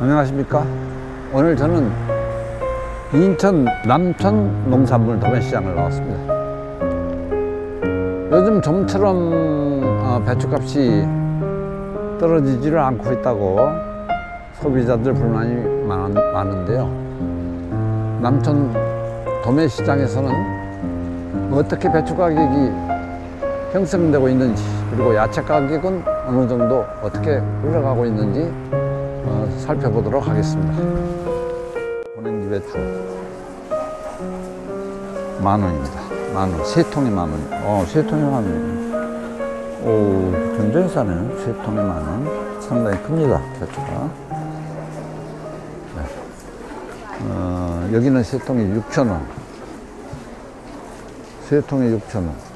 안녕하십니까. 오늘 저는 인천 남천 농산물 도매시장을 나왔습니다. 요즘 좀처럼 어, 배추값이 떨어지지를 않고 있다고 소비자들 불만이 많, 많은데요. 남천 도매시장에서는 어떻게 배추 가격이 형성되고 있는지 그리고 야채 가격은 어느 정도 어떻게 흘러가고 있는지 어, 살펴보도록 하겠습니다. 보냉지 배추 만 원입니다. 만 원. 세 통에 만 원. 어, 세 통에 만 원. 오, 굉장히 싸네요. 세 통에 만 원. 상당히 큽니다. 배추가. 네. 어, 여기는 세 통에 6천 원. 세 통에 6천 원.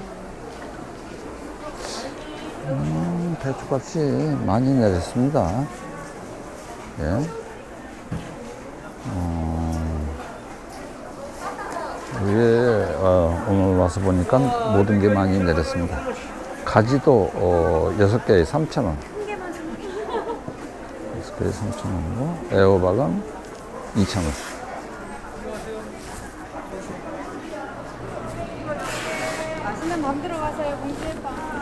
배추값이 많이 내렸습니다. 예. 어, 위에 어, 오늘 와서 보니까 모든 게 많이 내렸습니다. 가지도 어, 6개에 3,000원. 6개에 3,000원이고, 애호박은 2,000원. 맛있는 맘 들어가세요, 공주예뻐.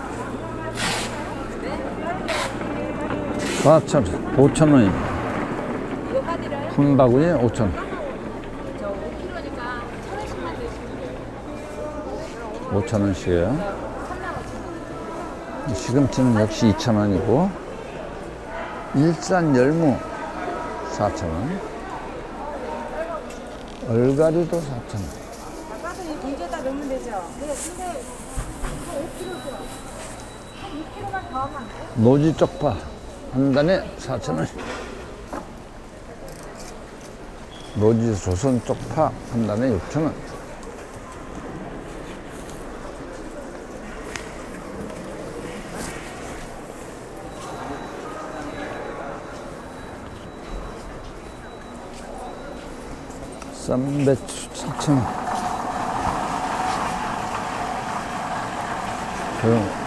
4,000원, 5,000원입니다. 이거 사드려요? 한 바구니에 5,000원. 저 5kg니까 1,000원씩만 드시면 5,000원씩이에요. 시금치는 역시 2,000원이고, 일산 열무 4,000원. 얼갈이도 4,000원. 닭가슴 이 공주에다 넣으면 되죠? 네, 근데 이거 5kg죠? 한 6kg만 더 하면 안 돼요? 노지 쪽파 한 단에 4,000원. 노지 조선 쪽파 한 단에 6,000원. 쌈배추 7,000원. 조용.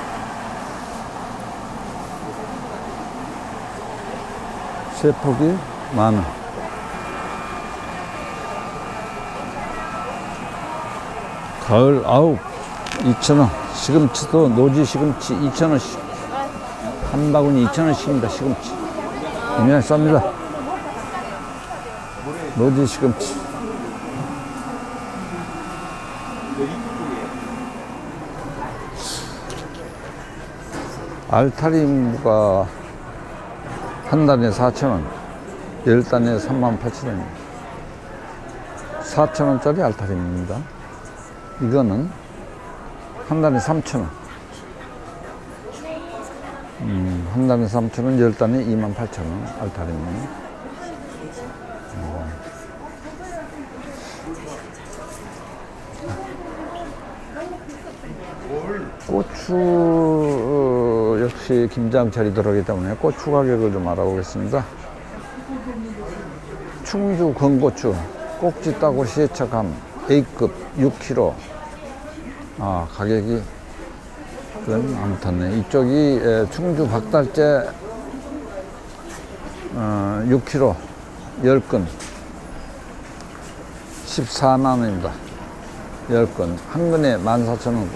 세 폭이 만 원. 가을 아홉 2천 원. 시금치도 노지 시금치 2천 원씩. 한 바구니 2천 원씩입니다. 시금치. 그냥 쌉니다. 노지 시금치. 알타리무가 한 단에 4,000원, 열 단에 38,000원입니다. 4,000원짜리 알타림입니다. 이거는 한 단에 3,000원. 음, 한 단에 3,000원, 열 단에 28,000원 알타림입니다. 고추 어, 역시 김장철이 들어오기 때문에 고추 가격을 좀 알아보겠습니다. 충주 건고추 꼭지 따고 시에착함 A급 6kg 아 가격이 그건 아무튼 이쪽이 에, 충주 박달재 어, 6kg 10근. 14만 원입니다. 10근. 한 근에 14,000원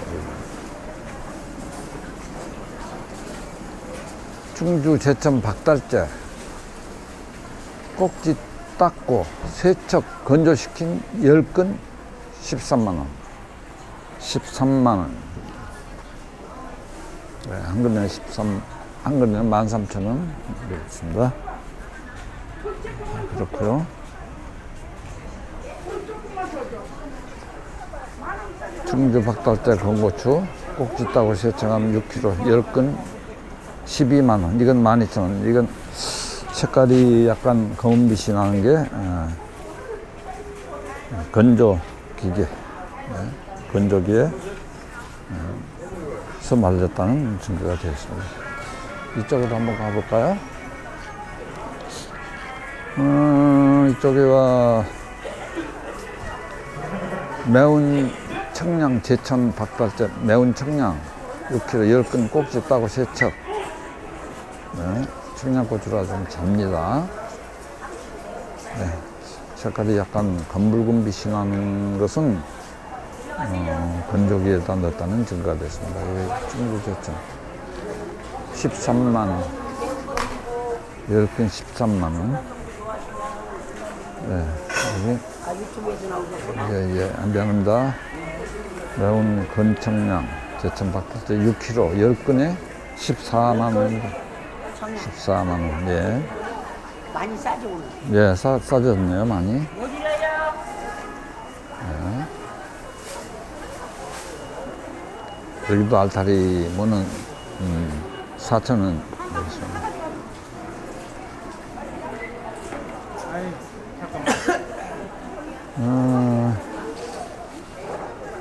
충주 제천 박달재 꼭지 닦고 세척 건조시킨 10근 13만원. 13만원. 네, 한 근에 13, 한 근에 13,000원 되겠습니다. 그렇고요. 충주 박달재 건고추 꼭지 따고 세척하면 6kg 10근 12만 원. 이건 12,000원. 이건 색깔이 약간 검은빛이 나는 게 어, 건조 기계. 네, 건조기에 어, 서 말렸다는 증거가 되었습니다. 이쪽으로 한번 가볼까요? 음, 이쪽에 와 매운 청양 제천 박달재 매운 청양 6kg 10근 꼭지 따고 세척 네, 청양고추라 좀 잡니다. 네, 색깔이 약간 검붉은 빛이 나는 것은 어, 건조기에다 넣었다는 증거가 됐습니다. 이게 좀 좋죠. 13만 원. 10근 13만 원. 네, 나오셨구나. 예, 예, 미안합니다. 매운 건청량 제천 박스 6kg 10근에 14만 원입니다. 청양. 14만 원. 예. 많이 싸죠, 오늘. 예, 싸, 싸졌네요, 많이. 뭐 드려요? 여기도 알타리 뭐는 음, 4천 원. 어,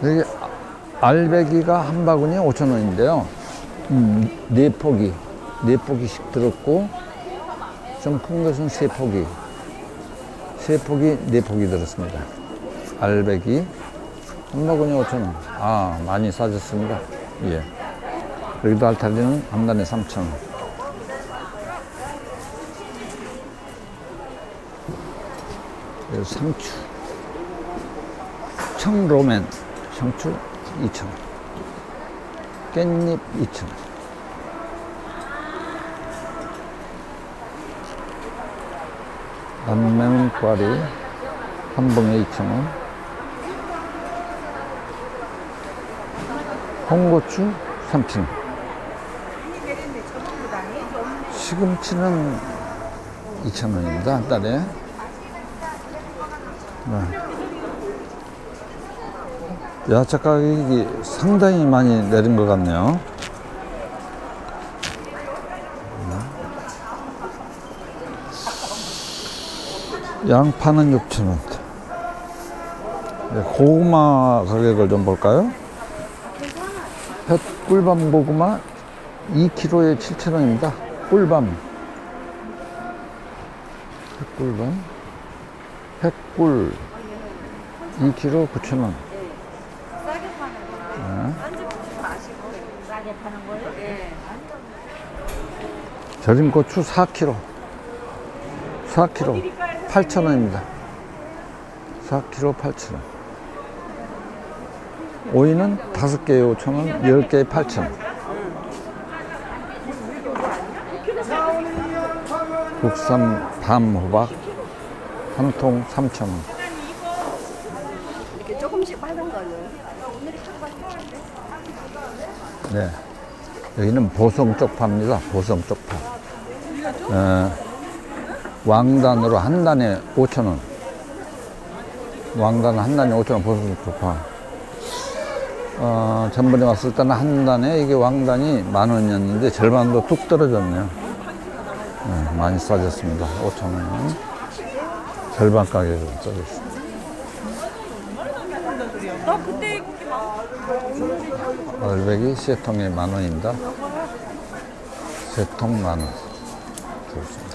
여기 알배기가 한 바구니에 5천 원인데요. 음, 네 포기, 네 포기씩 들었고 좀 큰 것은 세 포기, 세 포기, 네 포기 들었습니다. 알배기 한 바구니 5천 원. 아 많이 싸졌습니다. 예. 여기도 알타리는 한 단에 3천 원. 여기 상추. 청로맨 상추 2천 원. 깻잎 2천 원. 안 매운 꽈리 한 봉에 2천 원. 홍고추 3천 원. 시금치는 2천 원입니다. 한 달에. 네. 야채 가격이 상당히 많이 내린 것 같네요. 양파는 6천 원. 네, 고구마 가격을 좀 볼까요? 햇꿀밤 고구마 2kg에 7,000원입니다. 꿀밤. 햇꿀밤. 햇꿀 2kg 9,000원. 싸게 파는 거. 안주 보지 마시고. 싸게 파는 거예요? 네. 절임 고추 4kg. 4kg 8,000원입니다. 4kg 8,000원. 오이는 5개에 5,000원, 10개에 8,000원. 국산 밤 호박 한 통 3,000원. 이렇게 조금씩 파는 거예요. 네. 여기는 보성 쪽파입니다. 보성 쪽파. 어, 왕단으로 한 단에 5,000원. 왕단 한 단에 5,000원 보성 쪽파. 어, 전번에 왔을 때는 한 단에 이게 왕단이 만 원이었는데 절반도 뚝 떨어졌네요. 네, 많이 싸졌습니다. 5,000원. 절반 가격으로 싸졌습니다. 얼백이 세 통에 만 원입니다. 세통 만 원. 좋습니다.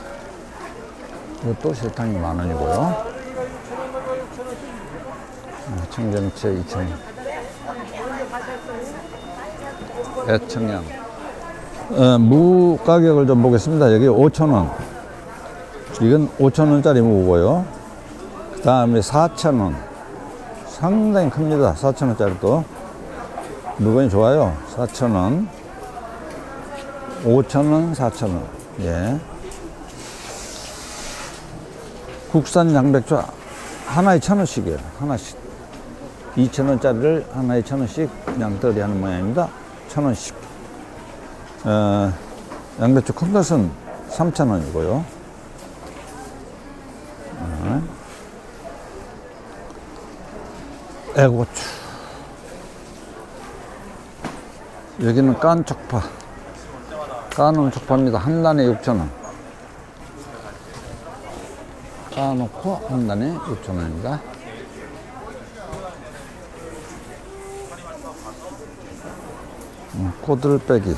이것도 세 통이 만 원이고요. 음, 청경채 2천 원. 애청양. 어, 무 가격을 좀 보겠습니다. 여기 5천 원. 이건 5천 원짜리 무고요. 그 다음에 4천 원. 상당히 큽니다. 4천 원짜리도. 물건이 좋아요. 4,000원. 5,000원, 4,000원. 예. 국산 양배추 하나에 1,000원씩이에요. 하나씩. 2,000원짜리를 하나에 1,000원씩 양떨이 하는 모양입니다. 1,000원씩. 어, 양배추 큰 것은 3,000원이고요. 어. 애고추. 여기는 깐 쪽파. 까놓은 쪽파입니다. 한 단에 6,000원. 까놓고 한 단에 6,000원입니다. 꼬들 빼기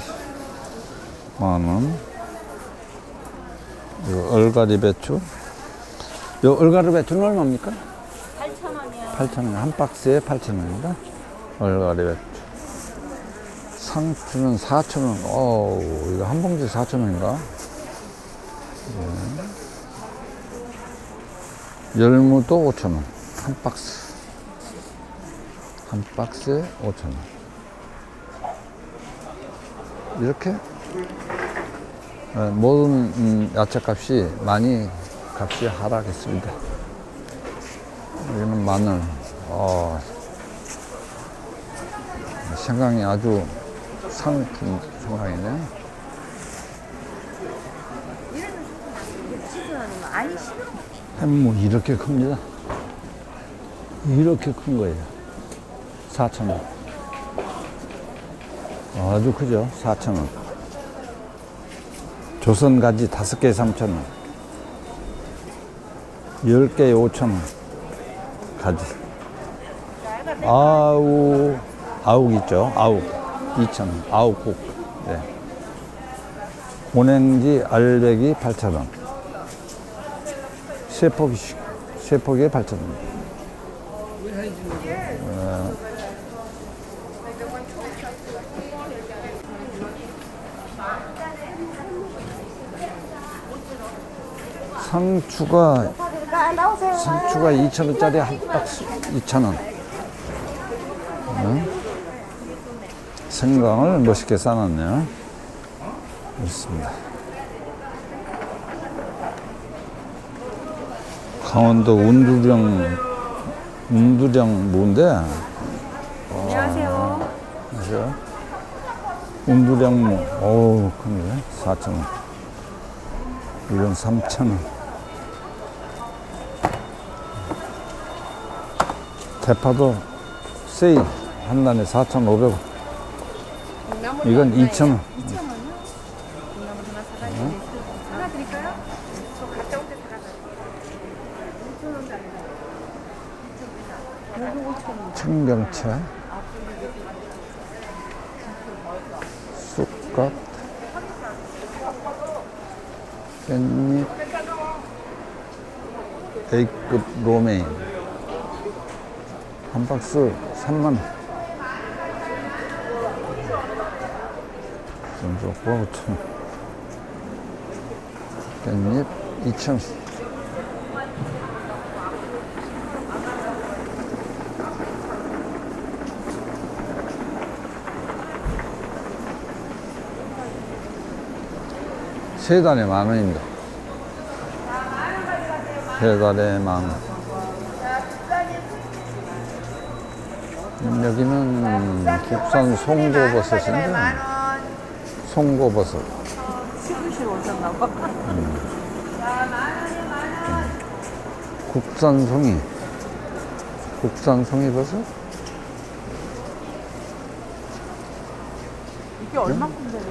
만원. 요 얼갈이 배추. 요 얼갈이 배추는 얼마입니까? 8,000원이요. 8,000원. 한 박스에 8,000원입니다. 얼갈이 배추. 상추는 4,000원. 어우, 이거 한 봉지 4,000원인가? 예. 열무도 5,000원. 한 박스. 한 박스에 5,000원. 이렇게 예, 모든 음, 야채 값이 많이 값이 하락했습니다. 여기는 마늘, 어, 생강이 아주 상품 생강이네. 햄무 이렇게 큽니다. 이렇게 큰 거예요. 4,000원. 아주 크죠? 4,000원. 조선 가지 5개 3,000원. 10개에 5,000원. 가지. 아우, 아욱 있죠? 아욱. 2,000원. 아욱국. 네. 고냉지 알배기 8,000원. 세 포기씩, 세 포기에 8,000원. 상추가 상추가 2,000원짜리 한 박스 2,000원. 응? 생강을 멋있게 싸놨네요. 있습니다. 강원도 운두령 운두령 무인데? 안녕하세요. 아시죠? 운두령 무 어우 큰데 4,000원. 이건 3,000원. 대파도 세일. 한 단에 4,500원. 이건 2,000원 2천 원요? 콩나물 하나 사가지고 하나 드릴까요? 저 갔다 올 때 사가지고. 5천 원 달라. 청경채 쑥갓 깻잎 A급 로메인. 한 박스 3만원. 좀 좋고 5천원 깻잎 2천원 세 달에 만 원입니다. 세 달에 만 원. 음, 여기는 국산 송고버섯인데, 송고버섯. 시구시로 오셨나 봐. 국산 송이. 국산 송이버섯? 이게 얼마큼 되는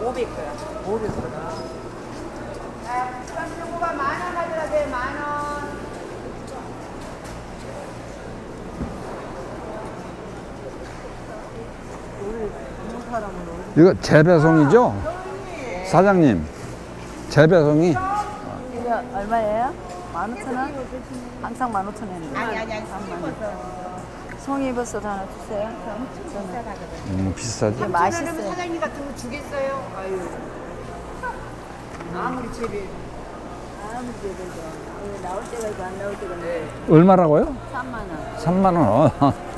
500g. 500g. 이거 재배송이죠? 사장님, 재배송이? 이거 얼마예요? 15,000원? 항상 15,000원인데. 아니, 아니, 아니. 송이버섯 하나 주세요. 저는 음, 비싸죠? 이게 맛있어요. 사장님 같은 거 주겠어요? 아유. 아무리 재배. 아무리 그래도 이거 나올 때가 있고 안 나올 때가 있고. 얼마라고요? 3만 원. 3만 원.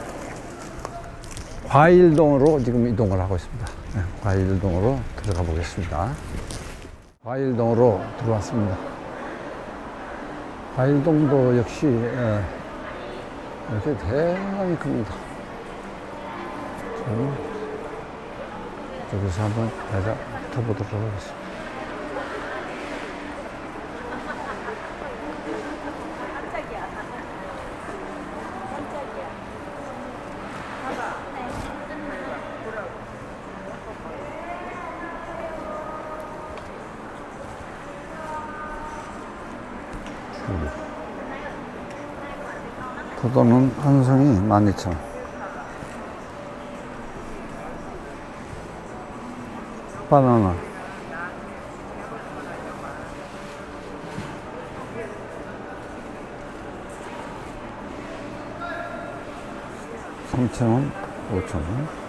과일동으로 지금 이동을 하고 있습니다. 네, 과일동으로 들어가 보겠습니다. 과일동으로 들어왔습니다. 과일동도 역시 예, 이렇게 대단히 큽니다. 저는 여기서 한번 내가 붙어보도록 하겠습니다. 포도는 한 송이 12,000원. 바나나. 삼천원 5천원.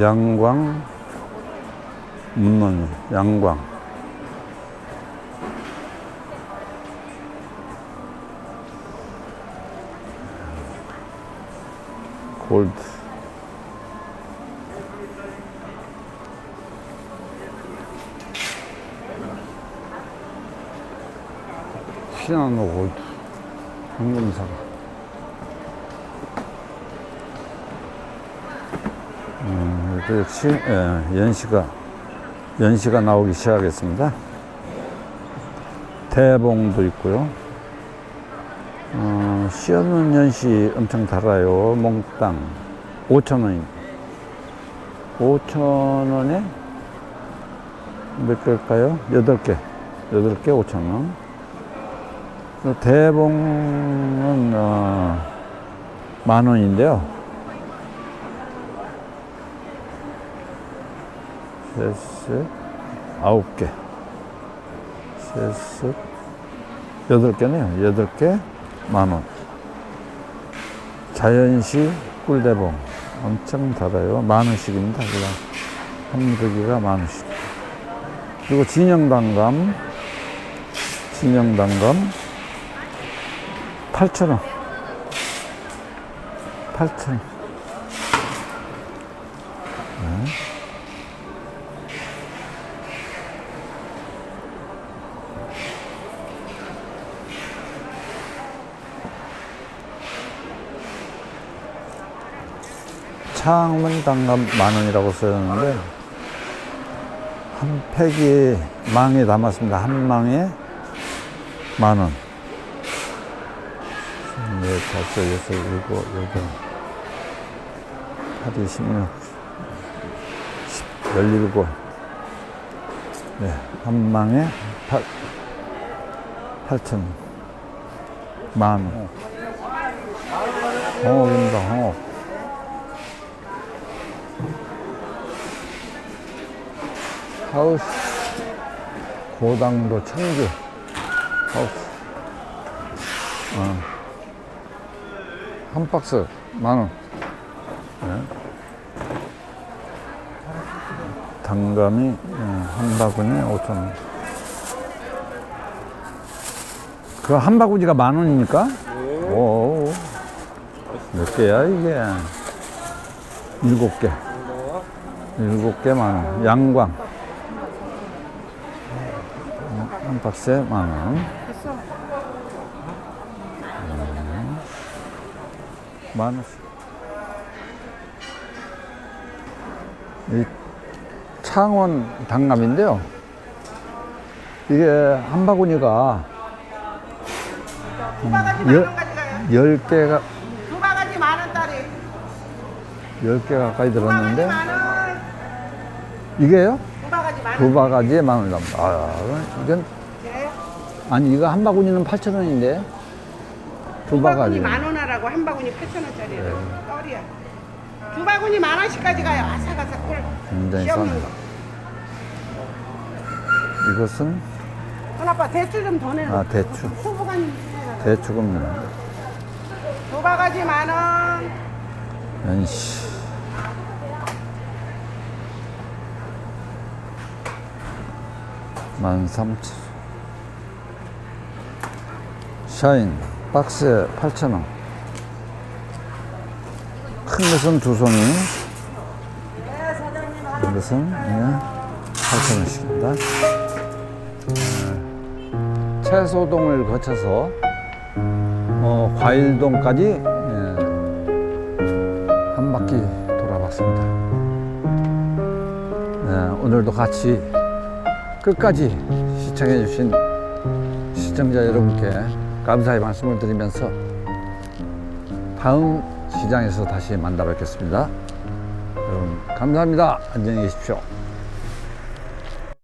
양광 문론 양광. 골드. 시나노 골드. 황금사과 음, 이렇게 시, 예, 연시가 연시가 나오기 시작했습니다. 대봉도 있고요. 어, 씨 없는 연시 엄청 달아요. 몽땅 5천 원. 5천 원에 몇 개일까요? 8개. 8개 5천 원. 그 대봉은 어, 만 원인데요. 셋, 아홉 개. 셋, 여덟 개네요. 여덟 개, 만 원. 자연시 꿀대봉. 엄청 달아요. 만 원씩입니다. 그냥 한 무더기가 만 원씩. 그리고 진영단감. 진영단감. 8,000원. 8,000원. 단감 만 원이라고 써있는데 한 팩이 망에 담았습니다. 한 망에 만 원. 네, 다섯, 여섯, 일곱, 여덟, 팔, 이십육, 십, 열일곱. 네, 한 망에 팔, 팔천 원. 만 원. 홍어입니다, 홍어. 하우스 고당도 청주 하우스 어. 한 박스 만원 네. 단감이 예, 한 바구니에 5천원 그 한 바구니가 만 원입니까? 오, 몇 개야 이게 일곱 개 일곱 개 만 원. 양광. 한 박스에 만 원. 음, 만 원씩. 이 창원 당감인데요. 이게 한 바구니가 두 바가지 열, 만원 가져가요. 열 개가, 두 바가지 만 원짜리. 열 개 가까이 두 바가지 들었는데, 만 원. 이게요? 두 바가지에 만 원을 담다. 아, 이건 아니 이거 한 바구니는 8천 원인데 두 바구니 만 원하라고 한 바구니 8천 원짜리예요. 네. 떨이야. 두 바구니 만 원씩까지 가요. 아삭아삭 굉장히 싼. 이것은 아빠 대추 좀 더 내. 아 대추. 소부간 대추금. 두 바가지 만 원. 아이씨. 13,000 샤인 박스에 8,000원. 큰 것은 두 송이. 작은 것은 예, 8,000원씩입니다. 예. 채소동을 거쳐서 어, 과일동까지 예, 한 바퀴 돌아봤습니다. 예, 오늘도 같이 끝까지 시청해주신 시청자 여러분께 감사의 말씀을 드리면서 다음 시장에서 다시 만나 뵙겠습니다. 여러분, 감사합니다. 안녕히 계십시오.